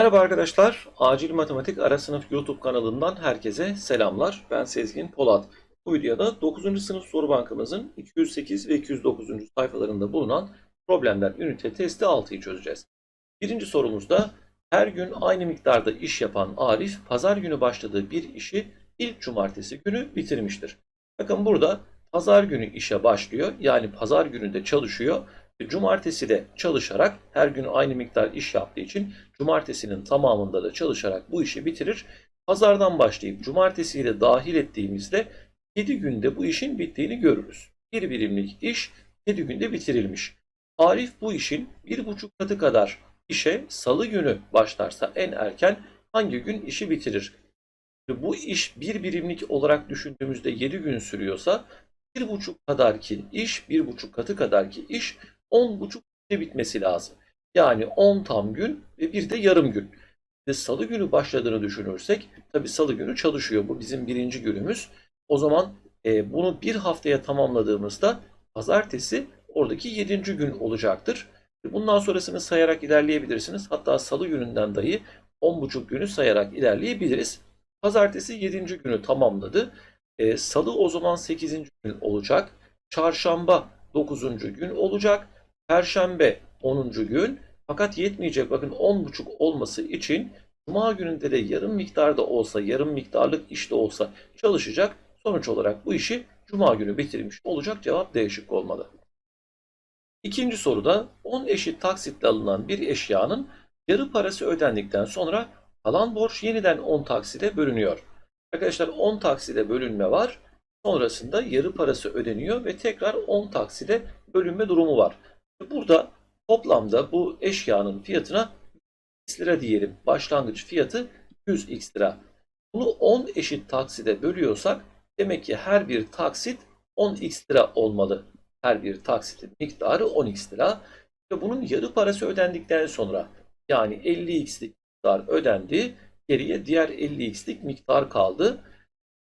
Merhaba arkadaşlar, Acil Matematik Ara Sınıf YouTube kanalından herkese selamlar. Ben Sezgin Polat. Bu videoda 9. sınıf soru bankamızın 208 ve 209. sayfalarında bulunan problemler ünite testi 6'yı çözeceğiz. Birinci sorumuzda her gün aynı miktarda iş yapan Arif, pazar günü başladığı bir işi ilk cumartesi günü bitirmiştir. Bakın burada pazar günü işe başlıyor, yani pazar günü de çalışıyor. Cumartesi de çalışarak her gün aynı miktar iş yaptığı için cumartesinin tamamında da çalışarak bu işi bitirir. Pazardan başlayıp cumartesiyi de dahil ettiğimizde 7 günde bu işin bittiğini görürüz. Bir birimlik iş 7 günde bitirilmiş. Arif bu işin bir buçuk katı kadar işe salı günü başlarsa en erken hangi gün işi bitirir? Bu iş bir birimlik olarak düşündüğümüzde 7 gün sürüyorsa bir buçuk kadar ki iş, bir buçuk katı kadar ki iş 10 buçuk günde bitmesi lazım. Yani 10 tam gün ve bir de yarım gün. Ve salı günü başladığını düşünürsek tabi salı günü çalışıyor. Bu bizim birinci günümüz. O zaman e, bunu bir haftaya tamamladığımızda pazartesi oradaki yedinci gün olacaktır. Bundan sonrasını sayarak ilerleyebilirsiniz. Hatta salı gününden dahi 10,5 günü sayarak ilerleyebiliriz. Pazartesi 7. günü tamamladı. E, Salı o zaman 8. gün olacak. Çarşamba 9. gün olacak. Perşembe 10. gün. Fakat yetmeyecek. Bakın 10,5 olması için Cuma gününde de yarım miktarda olsa, yarım miktarlık işte olsa çalışacak. Sonuç olarak bu işi Cuma günü bitirmiş olacak. Cevap D şıkkı olmalı. İkinci soruda 10 eşit taksitle alınan bir eşyanın yarı parası ödendikten sonra kalan borç yeniden 10 takside bölünüyor. Arkadaşlar 10 takside bölünme var. Sonrasında yarı parası ödeniyor ve tekrar 10 takside bölünme durumu var. Burada toplamda bu eşyanın fiyatına x lira diyelim. Başlangıç fiyatı 100x lira. Bunu 10 eşit takside bölüyorsak demek ki her bir taksit 10x lira olmalı. Her bir taksitin miktarı 10x lira. Ve bunun yarı parası ödendikten sonra yani 50x'lik miktar ödendi. Geriye diğer 50x'lik miktar kaldı.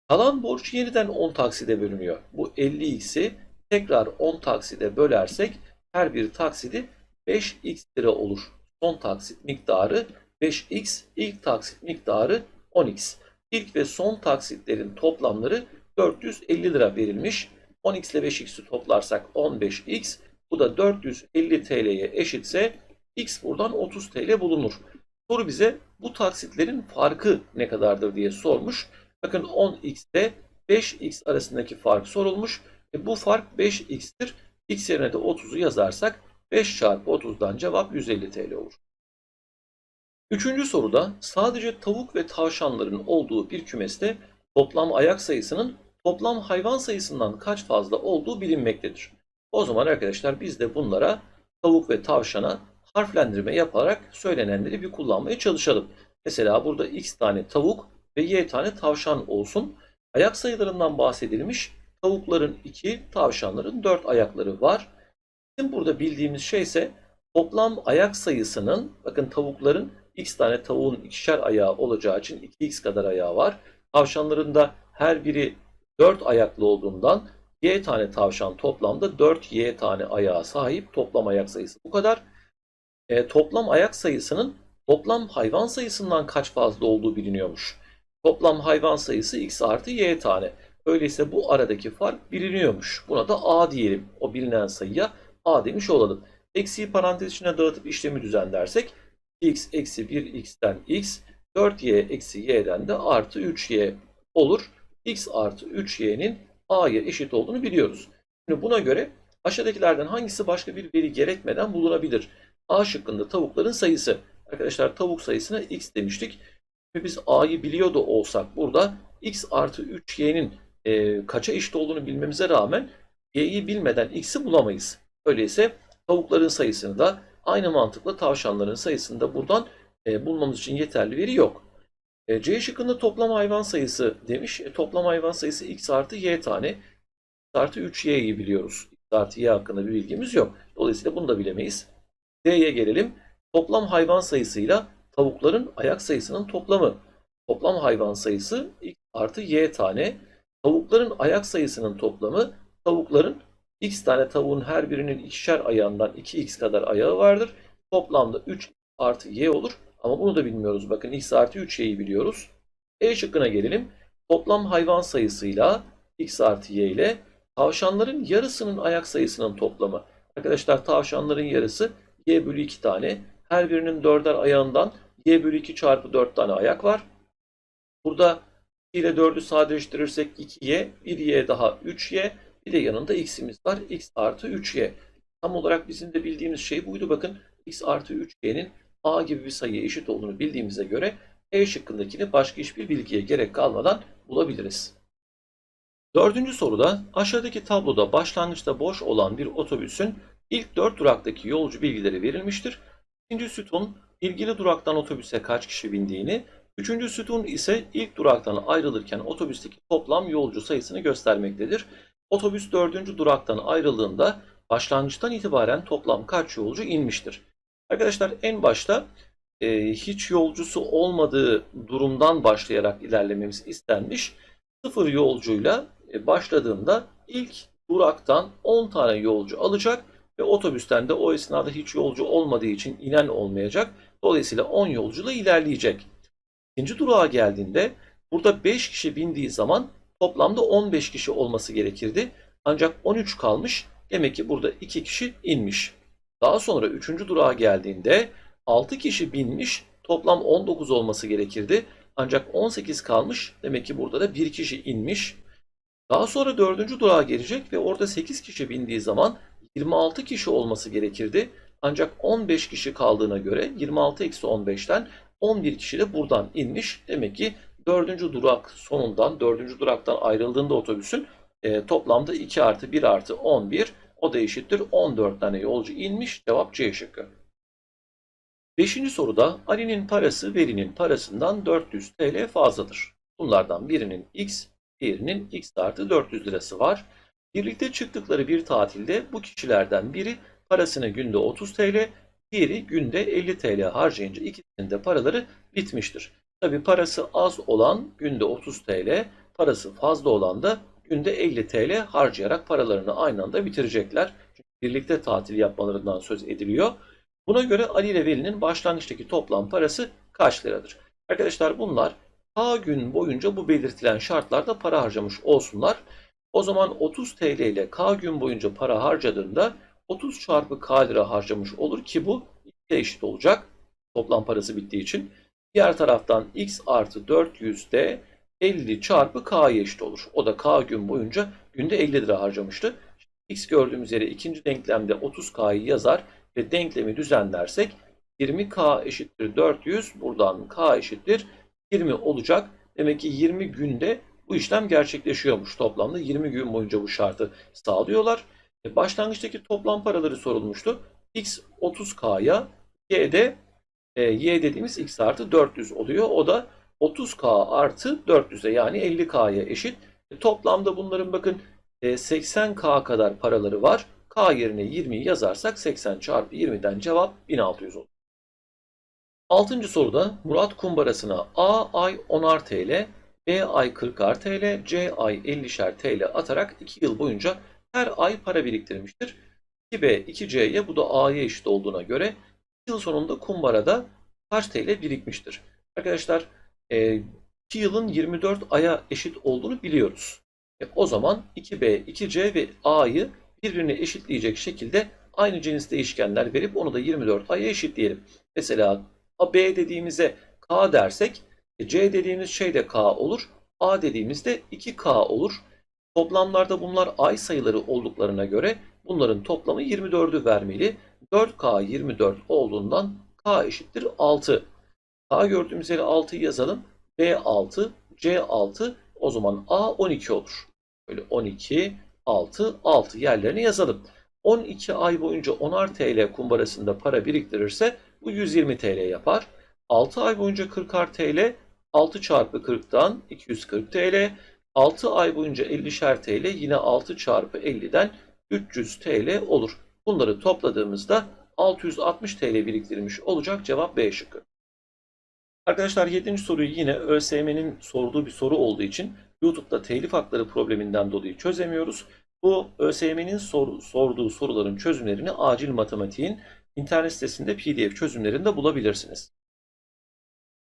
Kalan borç yeniden 10 takside bölünüyor. Bu 50x'i tekrar 10 takside bölersek her bir taksidi 5x lira olur. Son taksit miktarı 5x, ilk taksit miktarı 10x. İlk ve son taksitlerin toplamları 450 lira verilmiş. 10x ile 5x'i toplarsak 15x. Bu da 450 TL'ye eşitse x buradan 30 TL bulunur. Soru bize bu taksitlerin farkı ne kadardır diye sormuş. Bakın 10x ile 5x arasındaki fark sorulmuş. E bu fark 5x'tir. X yerine de 30'u yazarsak 5 çarpı 30'dan cevap 150 TL olur. Üçüncü soruda sadece tavuk ve tavşanların olduğu bir kümeste toplam ayak sayısının toplam hayvan sayısından kaç fazla olduğu bilinmektedir. O zaman arkadaşlar biz de bunlara tavuk ve tavşana harflendirme yaparak söylenenleri bir kullanmaya çalışalım. Mesela burada x tane tavuk ve y tane tavşan olsun. Ayak sayılarından bahsedilmiş. Tavukların 2, tavşanların 4 ayakları var. Bizim burada bildiğimiz şey ise toplam ayak sayısının, bakın tavukların x tane tavuğun ikişer ayağı olacağı için 2x kadar ayağı var. Tavşanların da her biri 4 ayaklı olduğundan y tane tavşan toplamda 4y tane ayağa sahip. Toplam ayak sayısı bu kadar. E, toplam ayak sayısının toplam hayvan sayısından kaç fazla olduğu biliniyormuş. Toplam hayvan sayısı x artı y tane. Öyleyse bu aradaki fark biliniyormuş. Buna da a diyelim. O bilinen sayıya a demiş olalım. Eksiği parantez içine dağıtıp işlemi düzenlersek x eksi 1x'ten x 4y eksi y'den de artı 3y olur. x artı 3y'nin a'ya eşit olduğunu biliyoruz. Şimdi buna göre aşağıdakilerden hangisi başka bir veri gerekmeden bulunabilir? A şıkkında tavukların sayısı. Arkadaşlar tavuk sayısına x demiştik. Ve biz a'yı biliyor da olsak burada x artı 3y'nin e, kaça eşit olduğunu bilmemize rağmen y'yi bilmeden x'i bulamayız. Öyleyse tavukların sayısını da aynı mantıkla tavşanların sayısını da buradan e, bulmamız için yeterli veri yok. E, C şıkkında toplam hayvan sayısı demiş. E, toplam hayvan sayısı x artı y tane. x artı 3y'yi biliyoruz. x artı y hakkında bir bilgimiz yok. Dolayısıyla bunu da bilemeyiz. D'ye gelelim. Toplam hayvan sayısıyla tavukların ayak sayısının toplamı. Toplam hayvan sayısı x artı y tane. Tavukların ayak sayısının toplamı tavukların x tane tavuğun her birinin ikişer ayağından 2x kadar ayağı vardır. Toplamda 3 artı y olur. Ama bunu da bilmiyoruz. Bakın x artı 3y'yi biliyoruz. E şıkkına gelelim. Toplam hayvan sayısıyla x artı y ile tavşanların yarısının ayak sayısının toplamı. Arkadaşlar tavşanların yarısı y bölü 2 tane. Her birinin dörder ayağından y bölü 2 çarpı 4 tane ayak var. Burada 2 ile 4'ü sadeleştirirsek 2y, 1y daha 3y, bir de yanında x'imiz var. x artı 3y. Tam olarak bizim de bildiğimiz şey buydu. Bakın x artı 3y'nin a gibi bir sayıya eşit olduğunu bildiğimize göre e şıkkındakini başka hiçbir bilgiye gerek kalmadan bulabiliriz. Dördüncü soruda aşağıdaki tabloda başlangıçta boş olan bir otobüsün ilk 4 duraktaki yolcu bilgileri verilmiştir. İkinci sütun ilgili duraktan otobüse kaç kişi bindiğini, üçüncü sütun ise ilk duraktan ayrılırken otobüsteki toplam yolcu sayısını göstermektedir. Otobüs dördüncü duraktan ayrıldığında başlangıçtan itibaren toplam kaç yolcu inmiştir? Arkadaşlar en başta e, hiç yolcusu olmadığı durumdan başlayarak ilerlememiz istenmiş. Sıfır yolcuyla e, başladığında ilk duraktan 10 tane yolcu alacak ve otobüsten de o esnada hiç yolcu olmadığı için inen olmayacak. Dolayısıyla 10 yolcuyla ilerleyecek. İkinci durağa geldiğinde burada 5 kişi bindiği zaman toplamda 15 kişi olması gerekirdi. Ancak 13 kalmış. Demek ki burada 2 kişi inmiş. Daha sonra 3. durağa geldiğinde 6 kişi binmiş. Toplam 19 olması gerekirdi. Ancak 18 kalmış. Demek ki burada da 1 kişi inmiş. Daha sonra 4. durağa gelecek ve orada 8 kişi bindiği zaman 26 kişi olması gerekirdi. Ancak 15 kişi kaldığına göre 26 eksi 15'ten 11 kişi de buradan inmiş. Demek ki 4. durak sonundan 4. duraktan ayrıldığında otobüsün e, toplamda 2 artı 1 artı 11 o da eşittir 14 tane yolcu inmiş. Cevap C şıkkı. Beşinci soruda Ali'nin parası Veli'nin parasından 400 TL fazladır. Bunlardan birinin X, diğerinin X artı 400 lirası var. Birlikte çıktıkları bir tatilde bu kişilerden biri parasını günde 30 TL, diğeri günde 50 TL harcayınca ikisinin de paraları bitmiştir. Tabi parası az olan günde 30 TL, parası fazla olan da günde 50 TL harcayarak paralarını aynı anda bitirecekler. Çünkü birlikte tatil yapmalarından söz ediliyor. Buna göre Ali ile Veli'nin başlangıçtaki toplam parası kaç liradır? Arkadaşlar bunlar K gün boyunca bu belirtilen şartlarda para harcamış olsunlar. O zaman 30 TL ile K gün boyunca para harcadığında 30 çarpı K lira harcamış olur ki bu X'e eşit olacak. Toplam parası bittiği için. Diğer taraftan X artı 400 de 50 çarpı K'ya eşit olur. O da K gün boyunca günde 50 lira harcamıştı. X gördüğümüz yere ikinci denklemde 30K'yı yazar ve denklemi düzenlersek 20K eşittir 400. Buradan K eşittir 20 olacak. Demek ki 20 günde bu işlem gerçekleşiyormuş. Toplamda 20 gün boyunca bu şartı sağlıyorlar. E, Başlangıçtaki toplam paraları sorulmuştu. X 30K'ya Y de e, Y dediğimiz X artı 400 oluyor. O da 30K artı 400'e yani 50K'ya eşit. E, Toplamda bunların bakın e, 80K kadar paraları var. K yerine 20'yi yazarsak 80 çarpı 20'den cevap 1600 olur. Altıncı soruda Murat kumbarasına A ay 10'ar TL, B ay 40'ar TL, C ay 50'şer TL atarak 2 yıl boyunca her ay para biriktirmiştir. 2B, 2C'ye bu da A'ya eşit olduğuna göre 2 yıl sonunda kumbarada kaç TL birikmiştir? Arkadaşlar 2 yılın 24 aya eşit olduğunu biliyoruz. E, o zaman 2B, 2C ve A'yı birbirine eşitleyecek şekilde aynı cins değişkenler verip onu da 24 aya eşitleyelim. Mesela B dediğimize K dersek e, C dediğimiz şey de K olur. A dediğimizde 2K olur. Toplamlarda bunlar ay sayıları olduklarına göre bunların toplamı 24'ü vermeli. 4K 24 olduğundan K eşittir 6. K gördüğümüz yere 6'yı yazalım. B 6, C 6 o zaman A 12 olur. Böyle 12, 6, 6 yerlerini yazalım. 12 ay boyunca 10'ar TL kumbarasında para biriktirirse bu 120 TL yapar. 6 ay boyunca 40'ar TL 6 çarpı 40'tan 240 TL. 6 ay boyunca 50'şer TL yine 6 çarpı 50'den 300 TL olur. Bunları topladığımızda 660 TL biriktirmiş olacak cevap B şıkkı. Arkadaşlar 7. soruyu yine ÖSYM'nin sorduğu bir soru olduğu için YouTube'da telif hakları probleminden dolayı çözemiyoruz. Bu ÖSYM'nin sor, sorduğu soruların çözümlerini acil matematiğin internet sitesinde PDF çözümlerinde bulabilirsiniz.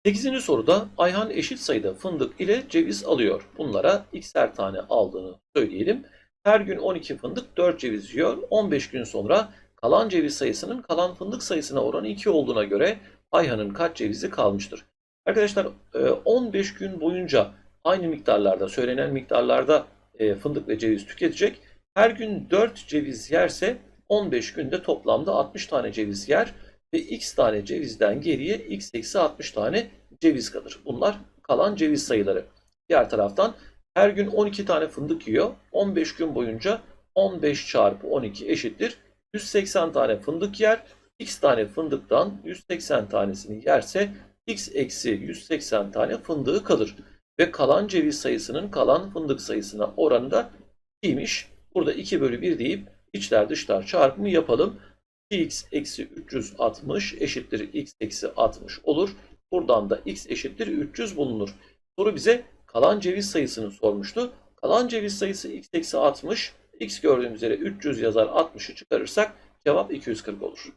8. soruda Ayhan eşit sayıda fındık ile ceviz alıyor. Bunlara x'er tane aldığını söyleyelim. Her gün 12 fındık 4 ceviz yiyor. 15 gün sonra kalan ceviz sayısının kalan fındık sayısına oranı 2 olduğuna göre Ayhan'ın kaç cevizi kalmıştır? Arkadaşlar e, 15 gün boyunca aynı miktarlarda söylenen miktarlarda e, fındık ve ceviz tüketecek. Her gün 4 ceviz yerse 15 günde toplamda 60 tane ceviz yer ve x tane cevizden geriye x eksi 60 tane ceviz kalır. Bunlar kalan ceviz sayıları. Diğer taraftan her gün 12 tane fındık yiyor. 15 gün boyunca 15 çarpı 12 eşittir. 180 tane fındık yer. X tane fındıktan 180 tanesini yerse x eksi 180 tane fındığı kalır. Ve kalan ceviz sayısının kalan fındık sayısına oranı da 2'ymiş. Burada 2 bölü 1 deyip içler dışlar çarpımı yapalım. 2x eksi 360 eşittir x eksi 60 olur. Buradan da x eşittir 300 bulunur. Soru bize kalan ceviz sayısını sormuştu. Kalan ceviz sayısı x eksi 60. x gördüğümüz üzere 300 yazar 60'ı çıkarırsak cevap 240 olur.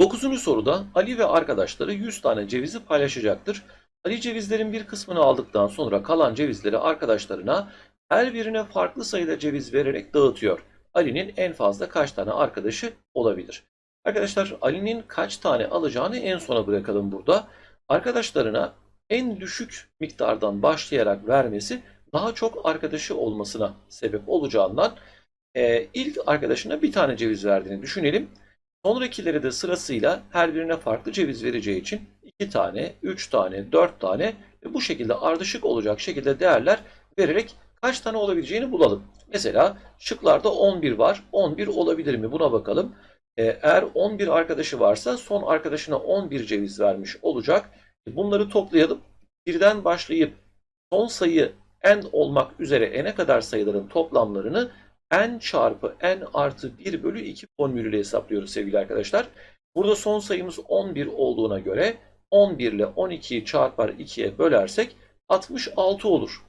9. soruda Ali ve arkadaşları 100 tane cevizi paylaşacaktır. Ali cevizlerin bir kısmını aldıktan sonra kalan cevizleri arkadaşlarına her birine farklı sayıda ceviz vererek dağıtıyor. Ali'nin en fazla kaç tane arkadaşı olabilir? Arkadaşlar Ali'nin kaç tane alacağını en sona bırakalım burada. Arkadaşlarına en düşük miktardan başlayarak vermesi daha çok arkadaşı olmasına sebep olacağından e, ilk arkadaşına bir tane ceviz verdiğini düşünelim. Sonrakileri de sırasıyla her birine farklı ceviz vereceği için 2 tane, 3 tane, 4 tane ve bu şekilde ardışık olacak şekilde değerler vererek kaç tane olabileceğini bulalım. Mesela şıklarda 11 var. 11 olabilir mi? Buna bakalım. Ee, eğer 11 arkadaşı varsa son arkadaşına 11 ceviz vermiş olacak. Bunları toplayalım. Birden başlayıp son sayı n olmak üzere n'e kadar sayıların toplamlarını n çarpı n artı 1 bölü 2 formülüyle hesaplıyoruz sevgili arkadaşlar. Burada son sayımız 11 olduğuna göre 11 ile 12'yi çarpar 2'ye bölersek 66 olur.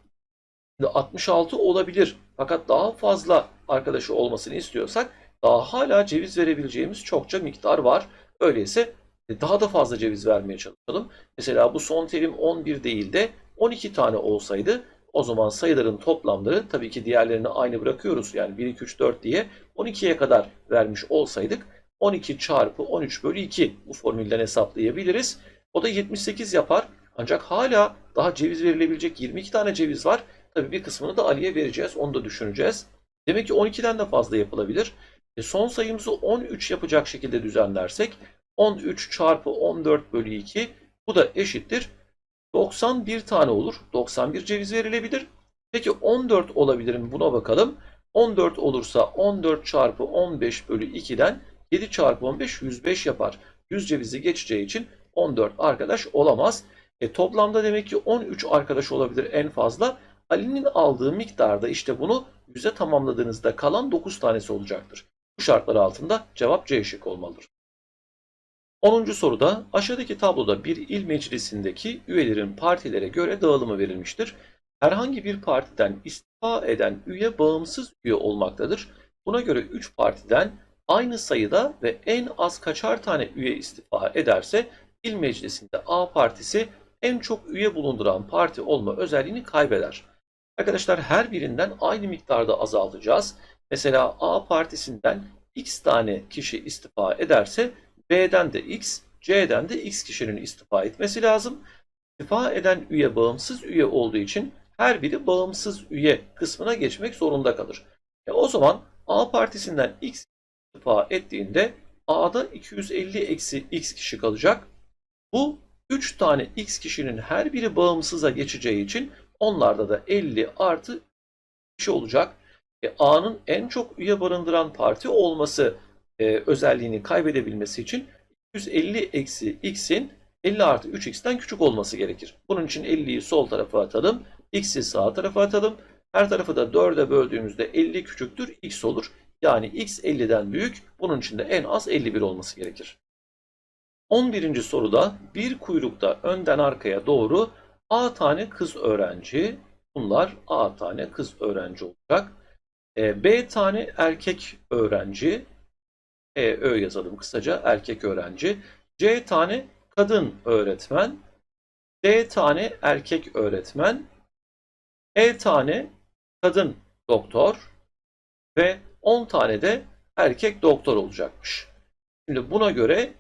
Şimdi 66 olabilir. Fakat daha fazla arkadaşı olmasını istiyorsak daha hala ceviz verebileceğimiz çokça miktar var. Öyleyse daha da fazla ceviz vermeye çalışalım. Mesela bu son terim 11 değil de 12 tane olsaydı o zaman sayıların toplamları tabii ki diğerlerini aynı bırakıyoruz. Yani 1, 2, 3, 4 diye 12'ye kadar vermiş olsaydık 12 çarpı 13 bölü 2 bu formülden hesaplayabiliriz. O da 78 yapar. Ancak hala daha ceviz verilebilecek 22 tane ceviz var. Tabii bir kısmını da Ali'ye vereceğiz. Onu da düşüneceğiz. Demek ki 12'den de fazla yapılabilir. E son sayımızı 13 yapacak şekilde düzenlersek 13 çarpı 14 bölü 2 bu da eşittir. 91 tane olur. 91 ceviz verilebilir. Peki 14 olabilir mi? Buna bakalım. 14 olursa 14 çarpı 15 bölü 2'den 7 çarpı 15 105 yapar. 100 cevizi geçeceği için 14 arkadaş olamaz. E, toplamda demek ki 13 arkadaş olabilir en fazla. Ali'nin aldığı miktarda işte bunu 100'e tamamladığınızda kalan 9 tanesi olacaktır. Bu şartlar altında cevap C şık olmalıdır. 10. soruda aşağıdaki tabloda bir il meclisindeki üyelerin partilere göre dağılımı verilmiştir. Herhangi bir partiden istifa eden üye bağımsız üye olmaktadır. Buna göre 3 partiden aynı sayıda ve en az kaçar tane üye istifa ederse il meclisinde A partisi en çok üye bulunduran parti olma özelliğini kaybeder. Arkadaşlar her birinden aynı miktarda azaltacağız. Mesela A partisinden x tane kişi istifa ederse B'den de x, C'den de x kişinin istifa etmesi lazım. İstifa eden üye bağımsız üye olduğu için her biri bağımsız üye kısmına geçmek zorunda kalır. E o zaman A partisinden x istifa ettiğinde A'da 250 eksi x kişi kalacak. Bu 3 tane x kişinin her biri bağımsıza geçeceği için onlarda da 50 artı kişi olacak. E, A'nın en çok üye barındıran parti olması e, özelliğini kaybedebilmesi için 150 eksi x'in 50 artı 3x'ten küçük olması gerekir. Bunun için 50'yi sol tarafa atalım. x'i sağ tarafa atalım. Her tarafı da 4'e böldüğümüzde 50 küçüktür x olur. Yani x 50'den büyük. Bunun için de en az 51 olması gerekir. 11. soruda bir kuyrukta önden arkaya doğru A tane kız öğrenci. Bunlar A tane kız öğrenci olacak. E, B tane erkek öğrenci. E, Ö yazalım kısaca erkek öğrenci. C tane kadın öğretmen. D tane erkek öğretmen, E tane kadın doktor ve 10 tane de erkek doktor olacakmış. Şimdi buna göre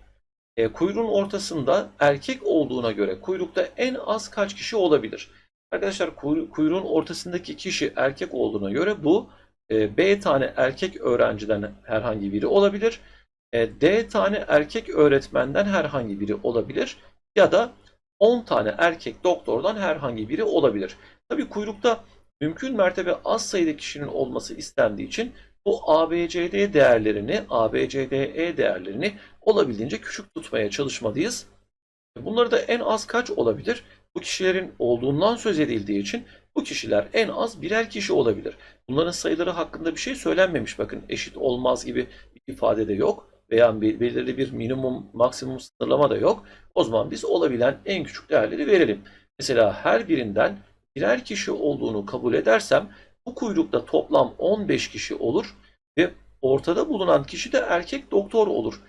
e, kuyruğun ortasında erkek olduğuna göre kuyrukta en az kaç kişi olabilir? Arkadaşlar kuyru- kuyruğun ortasındaki kişi erkek olduğuna göre bu e, B tane erkek öğrenciden herhangi biri olabilir. E, D tane erkek öğretmenden herhangi biri olabilir. Ya da 10 tane erkek doktordan herhangi biri olabilir. Tabii kuyrukta mümkün mertebe az sayıda kişinin olması istendiği için bu ABCD değerlerini, ABCDE değerlerini olabildiğince küçük tutmaya çalışmalıyız. Bunları da en az kaç olabilir? Bu kişilerin olduğundan söz edildiği için bu kişiler en az birer kişi olabilir. Bunların sayıları hakkında bir şey söylenmemiş. Bakın eşit olmaz gibi bir ifade de yok. Veya belirli bir minimum, maksimum sınırlama da yok. O zaman biz olabilen en küçük değerleri verelim. Mesela her birinden birer kişi olduğunu kabul edersem bu kuyrukta toplam 15 kişi olur ve ortada bulunan kişi de erkek doktor olur.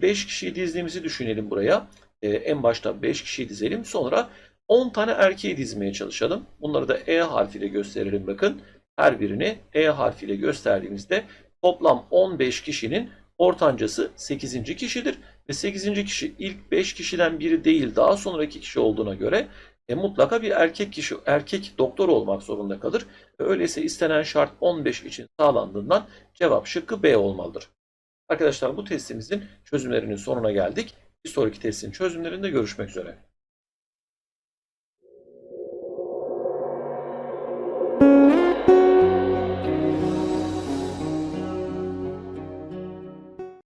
5 kişiyi dizdiğimizi düşünelim buraya. Ee, en başta 5 kişiyi dizelim. Sonra 10 tane erkeği dizmeye çalışalım. Bunları da E harfiyle gösterelim bakın. Her birini E harfiyle gösterdiğimizde toplam 15 kişinin ortancası 8. kişidir. Ve 8. kişi ilk 5 kişiden biri değil daha sonraki kişi olduğuna göre e, mutlaka bir erkek kişi, erkek doktor olmak zorunda kalır. Öyleyse istenen şart 15 için sağlandığından cevap şıkkı B olmalıdır. Arkadaşlar bu testimizin çözümlerinin sonuna geldik. Bir sonraki testin çözümlerinde görüşmek üzere.